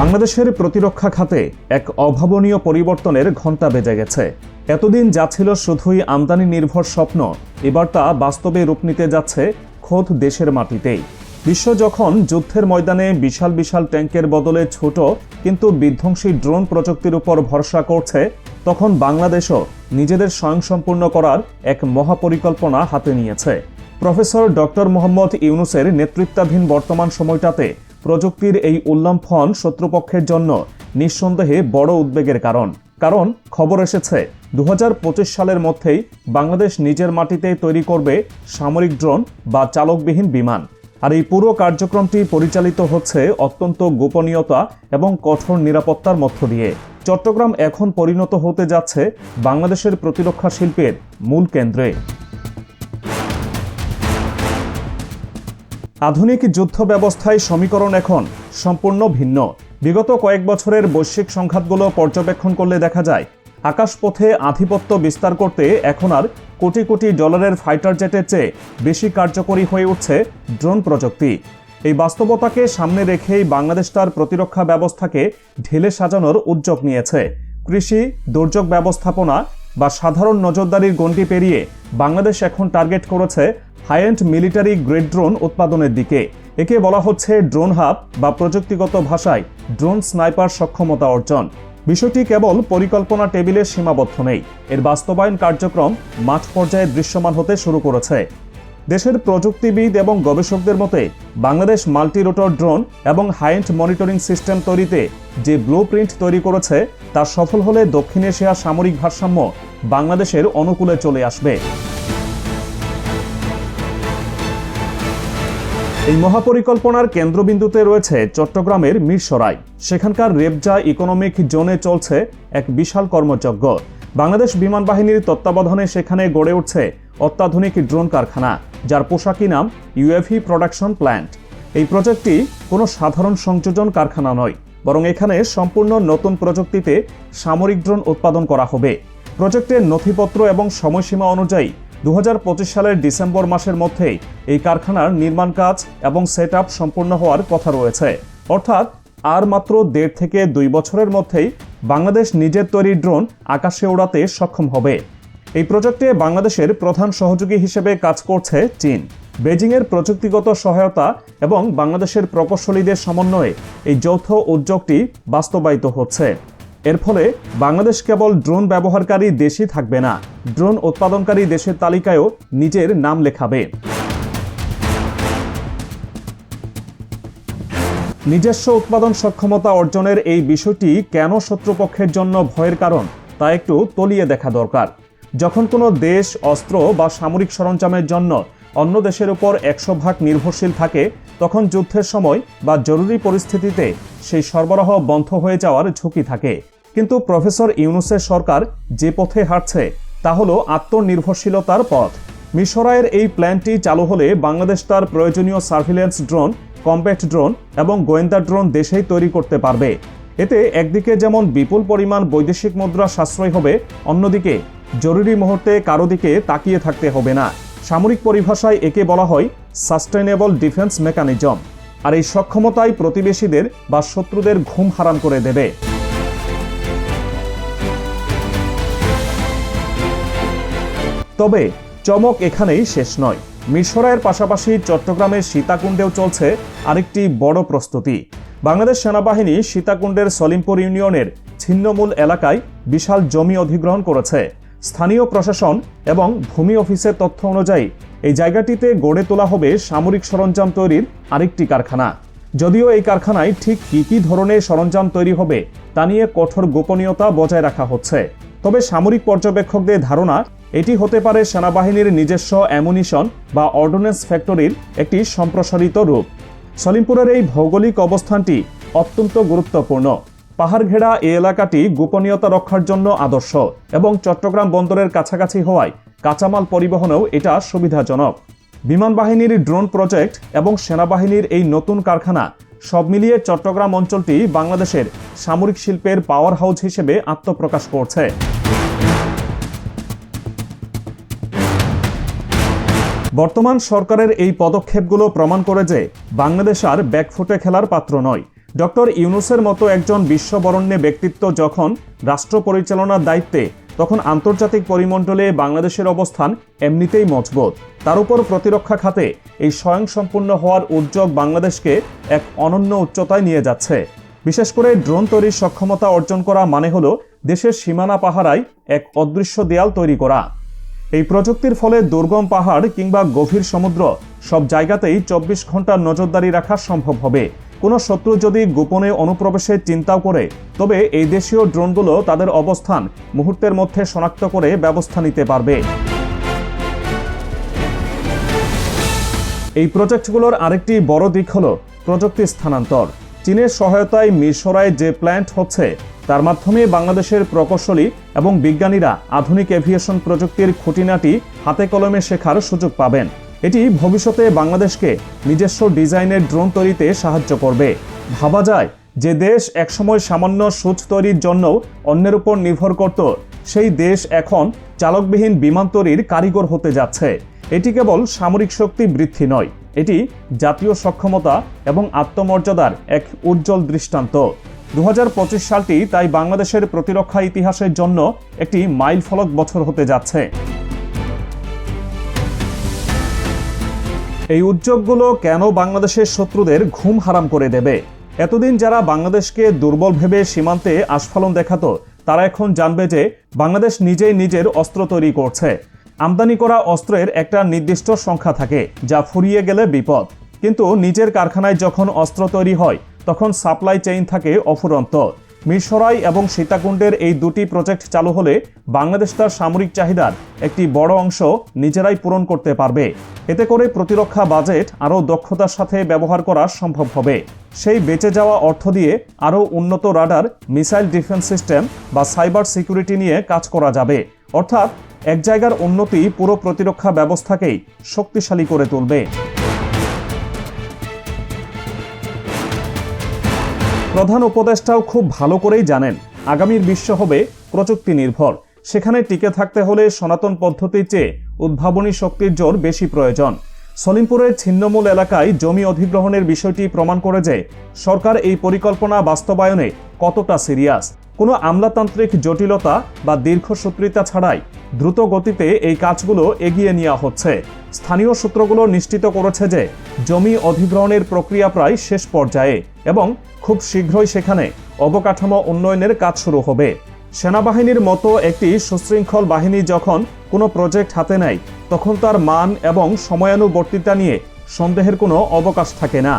বাংলাদেশের প্রতিরক্ষা খাতে এক অভাবনীয় পরিবর্তনের ঘণ্টা বেজে গেছে। এতদিন যা ছিল শুধুই আমদানি নির্ভর স্বপ্ন, এবার তা বাস্তবে রূপ নিতে যাচ্ছে খোদ দেশের মাটিতেই। বিশ্ব যখন যুদ্ধের ময়দানে বিশাল বিশাল ট্যাঙ্কের বদলে ছোট কিন্তু বিধ্বংসী ড্রোন প্রযুক্তির উপর ভরসা করছে, তখন বাংলাদেশও নিজেদের স্বয়ংসম্পূর্ণ করার এক মহাপরিকল্পনা হাতে নিয়েছে। প্রফেসর ডক্টর মোহাম্মদ ইউনুসের নেতৃত্বাধীন বর্তমান সময়টাতে প্রযুক্তির এই উল্লম্ফন শত্রুপক্ষের জন্য নিঃসন্দেহে বড় উদ্বেগের কারণ। কারণ, খবর এসেছে দু হাজার পঁচিশ সালের মধ্যেই বাংলাদেশ নিজের মাটিতে তৈরি করবে সামরিক ড্রোন বা চালকবিহীন বিমান। আর এই পুরো কার্যক্রমটি পরিচালিত হচ্ছে অত্যন্ত গোপনীয়তা এবং কঠোর নিরাপত্তার মধ্য দিয়ে। চট্টগ্রাম এখন পরিণত হতে যাচ্ছে বাংলাদেশের প্রতিরক্ষা শিল্পের মূল কেন্দ্রে। আধুনিক যুদ্ধ ব্যবস্থায় সমীকরণ এখন সম্পূর্ণ ভিন্ন। বিগত কয়েক বছরের বৈশ্বিক সংঘাতগুলো পর্যবেক্ষণ করলে দেখা যায়, আকাশপথে আধিপত্য বিস্তার করতে এখন আর কোটি কোটি ডলারের ফাইটার জেটের চেয়ে বেশি কার্যকরী হয়ে উঠছে ড্রোন প্রযুক্তি। এই বাস্তবতাকে সামনে রেখেই বাংলাদেশ তার প্রতিরক্ষা ব্যবস্থাকে ঢেলে সাজানোর উদ্যোগ নিয়েছে। কৃষি, দুর্যোগ ব্যবস্থাপনা বা সাধারণ নজরদারির গণ্ডি পেরিয়ে বাংলাদেশ এখন টার্গেট করেছে হাইয়েন্ড মিলিটারি গ্রেড ড্রোন উৎপাদনের দিকে। একে বলা হচ্ছে ড্রোন হাব বা প্রযুক্তিগত ভাষায় ড্রোন স্নাইপার সক্ষমতা অর্জন। বিষয়টি কেবল পরিকল্পনা টেবিলে সীমাবদ্ধ নেই। এর বাস্তবায়ন কার্যক্রম মাঠ পর্যায়ে দৃশ্যমান হতে শুরু করেছে। দেশের প্রযুক্তিবিদ এবং গবেষকদের মতে, বাংলাদেশ মাল্টি রোটর ড্রোন এবং হাইন্ড মনিটরিং সিস্টেম তৈরিতে যে ব্লু প্রিন্ট তৈরি করেছে, তা সফল হলে দক্ষিণ এশিয়ার সামরিক ভারসাম্য বাংলাদেশের অনুকূলে চলে আসবে। এই মহাপরিকল্পনার কেন্দ্রবিন্দুতে রয়েছে চট্টগ্রামের মিরসরাই। সেখানকার রেবজা ইকোনমিক জোনে চলছে এক বিশাল কর্মযজ্ঞ। বাংলাদেশ বিমান বাহিনীর তত্ত্বাবধানে সেখানে গড়ে উঠছে অত্যাধুনিক ড্রোন কারখানা। যার পোশাকি নাম ইউএফি প্রোডাকশন প্ল্যান্ট এই প্রজেক্টটি কোনো সাধারণ সংযোজন কারখানা নয়, বরং এখানে সম্পূর্ণ নতুন প্রযুক্তিতে সামরিক ড্রোন উৎপাদন করা হবে। প্রজেক্টের নথিপত্র এবং সময়সীমা অনুযায়ী দু হাজার পঁচিশ সালের ডিসেম্বর মাসের মধ্যেই এই কারখানার নির্মাণ কাজ এবং সেট সম্পূর্ণ হওয়ার কথা রয়েছে। অর্থাৎ আর মাত্র দেড় থেকে দুই বছরের মধ্যেই বাংলাদেশ নিজের তৈরি ড্রোন আকাশে ওড়াতে সক্ষম হবে। এই প্রজেক্টে বাংলাদেশের প্রধান সহযোগী হিসেবে কাজ করছে চীন। বেজিংয়ের প্রযুক্তিগত সহায়তা এবং বাংলাদেশের প্রকৌশলীদের সমন্বয়ে এই যৌথ উদ্যোগটি বাস্তবায়িত হচ্ছে। এর ফলে বাংলাদেশ কেবল ড্রোন ব্যবহারকারী দেশই থাকবে না, ড্রোন উৎপাদনকারী দেশের তালিকায়ও নিজের নাম লেখাবে। নিজস্ব উৎপাদন সক্ষমতা অর্জনের এই বিষয়টি কেন শত্রুপক্ষের জন্য ভয়ের কারণ তা একটু তলিয়ে দেখা দরকার। যখন কোনো দেশ, অস্ত্র বা সামরিক সরঞ্জামের জন্য অন্য দেশের উপর একশো ভাগ নির্ভরশীল থাকে, তখন যুদ্ধের সময় বা জরুরি পরিস্থিতিতে সেই সরবরাহ বন্ধ হয়ে যাওয়ার ঝুঁকি থাকে। কিন্তু প্রফেসর ইউনুসের সরকার যে পথে হাঁটছে, তা হল আত্মনির্ভরশীলতার পথ। মিশরায়ের এই প্ল্যানটি চালু হলে বাংলাদেশ তার প্রয়োজনীয় সার্ভিলেন্স ড্রোন কম্প্যাক্ট ড্রোন এবং গোয়েন্দা ড্রোন দেশেই তৈরি করতে পারবে। এতে একদিকে যেমন বিপুল পরিমাণ বৈদেশিক মুদ্রা সাশ্রয় হবে, অন্যদিকে জরুরি মুহূর্তে কারও দিকে তাকিয়ে থাকতে হবে না। সামরিক পরিভাষায় একে বলা হয় সাস্টেনেবল ডিফেন্স মেকানিজম আর এই সক্ষমতাই প্রতিবেশীদের বা শত্রুদের ঘুম হারাম করে দেবে। তবে চমক এখানেই শেষ নয়। মিশরায়ের পাশাপাশি চট্টগ্রামের সীতাকুণ্ডেও চলছে আরেকটি বড় প্রস্তুতি। বাংলাদেশ সেনাবাহিনী সীতাকুণ্ডের সলিমপুর ইউনিয়নের ছিন্নমূল এলাকায় বিশাল জমি অধিগ্রহণ করেছে। স্থানীয় প্রশাসন এবং ভূমি অফিসের তথ্য অনুযায়ী, এই জায়গাটিতে গড়ে তোলা হবে সামরিক সরঞ্জাম তৈরির আরেকটি কারখানা। যদিও এই কারখানায় ঠিক কী কী ধরনের সরঞ্জাম তৈরি হবে, তা নিয়ে কঠোর গোপনীয়তা বজায় রাখা হচ্ছে। তবে সামরিক পর্যবেক্ষকদের ধারণা, এটি হতে পারে সেনাবাহিনীর নিজস্ব অ্যামুনিশন বা অর্ডন্যান্স ফ্যাক্টরির একটি সম্প্রসারিত রূপ। সলিমপুরের এই ভৌগোলিক অবস্থানটি অত্যন্ত গুরুত্বপূর্ণ। পাহাড় ঘেরা এই এলাকাটি গোপনীয়তা রক্ষার জন্য আদর্শ এবং চট্টগ্রাম বন্দরের কাছাকাছি হওয়ায় কাঁচামাল পরিবহনেও এটা সুবিধাজনক। বিমান বাহিনীর ড্রোন প্রজেক্ট এবং সেনাবাহিনীর এই নতুন কারখানা সব মিলিয়ে চট্টগ্রাম অঞ্চলটি বাংলাদেশের সামরিক শিল্পের পাওয়ার হাউস হিসেবে আত্মপ্রকাশ করছে। বর্তমান সরকারের এই পদক্ষেপগুলো প্রমাণ করে যে বাংলাদেশ আর ব্যাকফুটে খেলার পাত্র নয়। ডক্টর ইউনুসের মতো একজন বিশ্ববরণ্যে ব্যক্তিত্ব যখন রাষ্ট্র পরিচালনার দায়িত্বে, তখন আন্তর্জাতিক পরিমণ্ডলে বাংলাদেশের অবস্থান এমনিতেই মজবুত। তার উপর প্রতিরক্ষা খাতে এই স্বয়ংসম্পূর্ণ হওয়ার উদ্যোগ বাংলাদেশকে এক অনন্য উচ্চতায় নিয়ে যাচ্ছে। বিশেষ করে ড্রোন তৈরির সক্ষমতা অর্জন করা মানে হল দেশের সীমানা পাহারায় এক অদৃশ্য দেয়াল তৈরি করা। এই প্রযুক্তির ফলে দুর্গম পাহাড় কিংবা গভীর সমুদ্র সব জায়গাতেই চব্বিশ ঘণ্টা নজরদারি রাখা সম্ভব হবে। কোনো শত্রু যদি গোপনে অনুপ্রবেশের চিন্তাও করে, তবে এই দেশীয় ড্রোনগুলো তাদের অবস্থান মুহূর্তের মধ্যে শনাক্ত করে ব্যবস্থা নিতে পারবে। এই প্রজেক্টগুলোর আরেকটি বড় দিক হল প্রযুক্তি স্থানান্তর। চীনের সহায়তায় মিরসরায় যে প্ল্যান্ট হচ্ছে, তার মাধ্যমে বাংলাদেশের প্রকৌশলী এবং বিজ্ঞানীরা আধুনিক এভিয়েশন প্রযুক্তির খুঁটিনাটি হাতে কলমে শেখার সুযোগ পাবেন। এটি ভবিষ্যতে বাংলাদেশকে নিজস্ব ডিজাইনের ড্রোন তৈরিতে সাহায্য করবে। ভাবা যায় যে দেশ একসময় সামান্য সূচ তৈরির জন্য অন্যের উপর নির্ভর করত, সেই দেশ এখন চালকবিহীন বিমান তৈরির কারিগর হতে যাচ্ছে। এটি কেবল সামরিক শক্তি বৃদ্ধি নয়, এটি জাতীয় সক্ষমতা এবং আত্মমর্যাদার এক উজ্জ্বল দৃষ্টান্ত। দু হাজার পঁচিশ সালটি তাই বাংলাদেশের প্রতিরক্ষা ইতিহাসের জন্য একটি মাইল ফলক বছর হতে যাচ্ছে। এই উদ্যোগগুলো কেন বাংলাদেশের শত্রুদের ঘুম হারাম করে দেবে? এতদিন যারা বাংলাদেশকে দুর্বল ভেবে সীমান্তে আস্ফালন দেখাতো, তারা এখন জানবে যে বাংলাদেশ নিজেই নিজের অস্ত্র তৈরি করছে। আমদানি করা অস্ত্রের একটা নির্দিষ্ট সংখ্যা থাকে, যা ফুরিয়ে গেলে বিপদ। কিন্তু নিজের কারখানায় যখন অস্ত্র তৈরি হয়, তখন সাপ্লাই চেইন থাকে অফুরন্ত। মিরসরাই এবং সীতাকুণ্ডের এই দুটি প্রজেক্ট চালু হলে বাংলাদেশ তার সামরিক চাহিদার একটি বড় অংশ নিজেরাই পূরণ করতে পারবে। এতে করে প্রতিরক্ষা বাজেট আরও দক্ষতার সাথে ব্যবহার করা সম্ভব হবে। সেই বেঁচে যাওয়া অর্থ দিয়ে আরও উন্নত রাডার, মিসাইল ডিফেন্স সিস্টেম বা সাইবার সিকিউরিটি নিয়ে কাজ করা যাবে। অর্থাৎ এক জায়গার উন্নতি পুরো প্রতিরক্ষা ব্যবস্থাকেই শক্তিশালী করে তুলবে। প্রধান উপদেষ্টাও খুব ভালো করেই জানেন, আগামীর বিশ্ব হবে প্রযুক্তি নির্ভর সেখানে টিকে থাকতে হলে সনাতন পদ্ধতির চেয়ে উদ্ভাবনী শক্তির জোর বেশি প্রয়োজন। সলিমপুরের ছিন্নমূল এলাকায় জমি অধিগ্রহণের বিষয়টি প্রমাণ করে যে সরকার এই পরিকল্পনা বাস্তবায়নে কতটা সিরিয়াস। কোনো আমলাতান্ত্রিক জটিলতা বা দীর্ঘসূত্রিতা ছাড়াই দ্রুত গতিতে এই কাজগুলো এগিয়ে নেওয়া হচ্ছে। স্থানীয় সূত্রগুলো নিশ্চিত করেছে যে জমি অধিগ্রহণের প্রক্রিয়া প্রায় শেষ পর্যায়ে এবং খুব শীঘ্রই সেখানে অবকাঠামো উন্নয়নের কাজ শুরু হবে। সেনাবাহিনীর মতো একটি সুশৃঙ্খল বাহিনী যখন কোনো প্রজেক্ট হাতে নেয়, তখন তার মান এবং সময়ানুবর্তিতা নিয়ে সন্দেহের কোনো অবকাশ থাকে না।